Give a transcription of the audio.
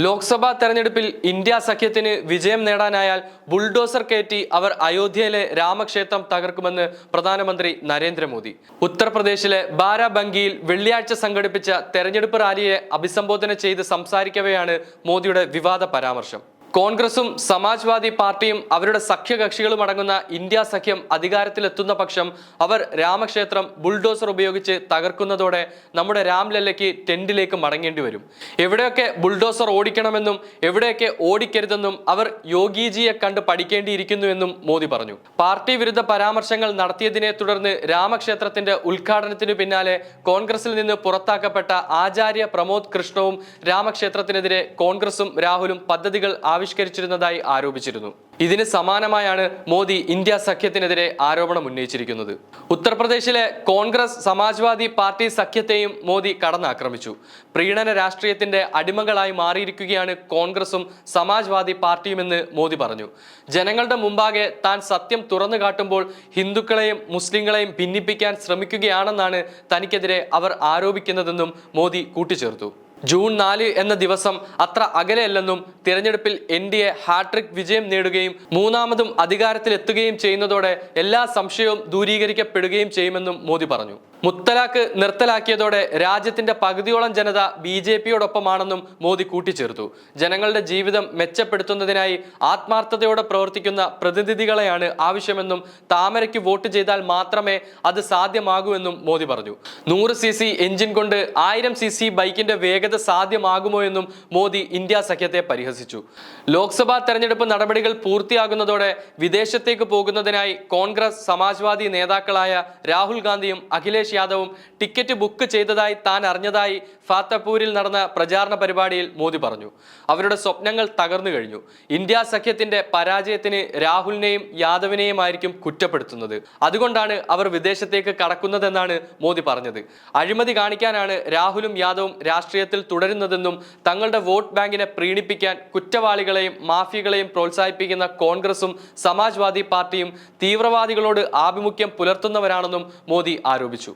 ലോക്സഭാ തെരഞ്ഞെടുപ്പിൽ ഇന്ത്യ സഖ്യത്തിന് വിജയം നേടാനായാൽ ബുൾഡോസർ കയറ്റി അവർ അയോധ്യയിലെ രാമക്ഷേത്രം തകർക്കുമെന്ന് പ്രധാനമന്ത്രി നരേന്ദ്രമോദി. ഉത്തർപ്രദേശിലെ ബാരാബങ്കിയിൽ വെള്ളിയാഴ്ച സംഘടിപ്പിച്ച തെരഞ്ഞെടുപ്പ് റാലിയെ അഭിസംബോധന ചെയ്ത് സംസാരിക്കവെയാണ് മോദിയുടെ വിവാദ പരാമർശം. കോൺഗ്രസും സമാജ്വാദി പാർട്ടിയും അവരുടെ സഖ്യകക്ഷികളും അടങ്ങുന്ന ഇന്ത്യ സഖ്യം അധികാരത്തിലെത്തുന്ന പക്ഷം അവർ രാമക്ഷേത്രം ബുൾഡോസർ ഉപയോഗിച്ച് തകർക്കുന്നതോടെ നമ്മുടെ രാംലല്ലയ്ക്ക് ടെന്റിലേക്ക് മടങ്ങേണ്ടി വരും. എവിടെയൊക്കെ ബുൾഡോസർ ഓടിക്കണമെന്നും എവിടെയൊക്കെ ഓടിക്കരുതെന്നും അവർ യോഗിജിയെ കണ്ട് പഠിക്കേണ്ടിയിരിക്കുന്നുവെന്നും മോദി പറഞ്ഞു. പാർട്ടി വിരുദ്ധ പരാമർശങ്ങൾ നടത്തിയതിനെ തുടർന്ന് രാമക്ഷേത്രത്തിന്റെ ഉദ്ഘാടനത്തിനു പിന്നാലെ കോൺഗ്രസിൽ നിന്ന് പുറത്താക്കപ്പെട്ട ആചാര്യ പ്രമോദ് കൃഷ്ണവും രാമക്ഷേത്രത്തിനെതിരെ കോൺഗ്രസും രാഹുലും പദ്ധതികൾ ആവിഷ്കരിച്ചിരുന്നതായി ആരോപിച്ചിരുന്നു. ഇതിന് സമാനമായാണ് മോദി ഇന്ത്യ സഖ്യത്തിനെതിരെ ആരോപണം ഉന്നയിച്ചിരിക്കുന്നത്. ഉത്തർപ്രദേശിലെ കോൺഗ്രസ് സമാജ്വാദി പാർട്ടി സഖ്യത്തെയും മോദി കടന്നാക്രമിച്ചു. പ്രീണന രാഷ്ട്രീയത്തിന്റെ അടിമകളായി മാറിയിരിക്കുകയാണ് കോൺഗ്രസും സമാജ്വാദി പാർട്ടിയുമെന്ന് മോദി പറഞ്ഞു. ജനങ്ങളുടെ മുമ്പാകെ താൻ സത്യം തുറന്നു കാട്ടുമ്പോൾ ഹിന്ദുക്കളെയും മുസ്ലിങ്ങളെയും ഭിന്നിപ്പിക്കാൻ ശ്രമിക്കുകയാണെന്നാണ് തനിക്കെതിരെ അവർ ആരോപിക്കുന്നതെന്നും മോദി കൂട്ടിച്ചേർത്തു. ജൂൺ നാല് എന്ന ദിവസം അത്ര അകലെയല്ലെന്നും തിരഞ്ഞെടുപ്പിൽ എൻ ഡി എ ഹാട്രിക് വിജയം നേടുകയും മൂന്നാമതും അധികാരത്തിലെത്തുകയും ചെയ്യുന്നതോടെ എല്ലാ സംശയവും ദൂരീകരിക്കപ്പെടുകയും ചെയ്യുമെന്നും മോദി പറഞ്ഞു. മുത്തലാഖ് നിർത്തലാക്കിയതോടെ രാജ്യത്തിന്റെ പകുതിയോളം ജനത ബി ജെ പിയോടൊപ്പമാണെന്നും മോദി കൂട്ടിച്ചേർത്തു. ജനങ്ങളുടെ ജീവിതം മെച്ചപ്പെടുത്തുന്നതിനായി ആത്മാർത്ഥതയോടെ പ്രവർത്തിക്കുന്ന പ്രതിനിധികളെയാണ് ആവശ്യമെന്നും താമരയ്ക്ക് വോട്ട് ചെയ്താൽ മാത്രമേ അത് സാധ്യമാകൂ എന്നും മോദി പറഞ്ഞു. നൂറ് സി സി എഞ്ചിൻ കൊണ്ട് ആയിരം സി സി ബൈക്കിന്റെ വേഗത സാധ്യമാകുമോ എന്നും മോദി ഇന്ത്യ സഖ്യത്തെ പരിഹസിച്ചു. ലോക്സഭാ തെരഞ്ഞെടുപ്പ് നടപടികൾ പൂർത്തിയാകുന്നതോടെ വിദേശത്തേക്ക് പോകുന്നതിനായി കോൺഗ്രസ് സമാജ്വാദി നേതാക്കളായ രാഹുൽ ഗാന്ധിയും അഖിലേഷ് യാദവും ടിക്കറ്റ് ബുക്ക് ചെയ്തതായി താൻ അറിഞ്ഞതായി ഫാത്തപൂരിൽ നടന്ന പ്രചാരണ പരിപാടിയിൽ മോദി പറഞ്ഞു. അവരുടെ സ്വപ്നങ്ങൾ തകർന്നു കഴിഞ്ഞു. ഇന്ത്യ സഖ്യത്തിന്റെ പരാജയത്തിന് രാഹുലിനെയും യാദവിനെയും ആയിരിക്കും കുറ്റപ്പെടുത്തുന്നത്. അതുകൊണ്ടാണ് അവർ വിദേശത്തേക്ക് കടക്കുന്നതെന്നാണ് മോദി പറഞ്ഞത്. അഴിമതി കാണിക്കാനാണ് രാഹുലും യാദവും രാഷ്ട്രീയത്തിൽ തുടരുന്നതെന്നും തങ്ങളുടെ വോട്ട് ബാങ്കിനെ പ്രീണിപ്പിക്കാൻ കുറ്റവാളികളെയും മാഫിയകളെയും പ്രോത്സാഹിപ്പിക്കുന്ന കോൺഗ്രസും സമാജ്വാദി പാർട്ടിയും തീവ്രവാദികളോട് ആഭിമുഖ്യം പുലർത്തുന്നവരാണെന്നും മോദി ആരോപിച്ചു.